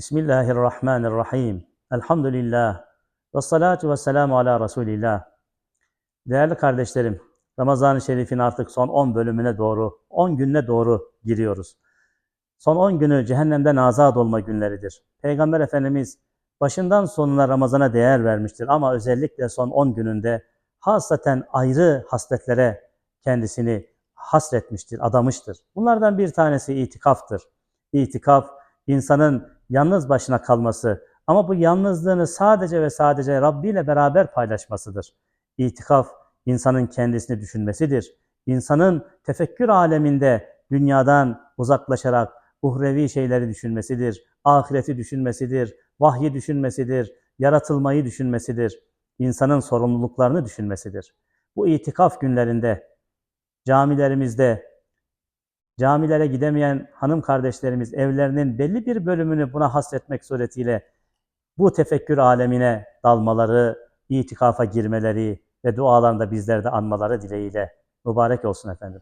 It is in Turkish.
Bismillahirrahmanirrahim. Elhamdülillah. Ve salatu ve selamu ala Resulillah. Değerli kardeşlerim, Ramazan-ı Şerif'in artık son 10 bölümüne doğru, 10 gününe doğru giriyoruz. Son 10 günü cehennemden azat olma günleridir. Peygamber Efendimiz başından sonuna Ramazan'a değer vermiştir ama özellikle son 10 gününde hasaten ayrı hasletlere kendisini hasretmiştir, adamıştır. Bunlardan bir tanesi itikaftır. İtikaf, insanın yalnız başına kalması ama bu yalnızlığını sadece ve sadece Rabbi ile beraber paylaşmasıdır. İtikaf, insanın kendisini düşünmesidir. İnsanın tefekkür aleminde dünyadan uzaklaşarak uhrevi şeyleri düşünmesidir. Ahireti düşünmesidir, vahyi düşünmesidir, yaratılmayı düşünmesidir. İnsanın sorumluluklarını düşünmesidir. Bu itikaf günlerinde camilerimizde camilere gidemeyen hanım kardeşlerimiz evlerinin belli bir bölümünü buna hasretmek suretiyle bu tefekkür alemine dalmaları, itikafa girmeleri ve dualarında bizleri de anmaları dileğiyle mübarek olsun efendim.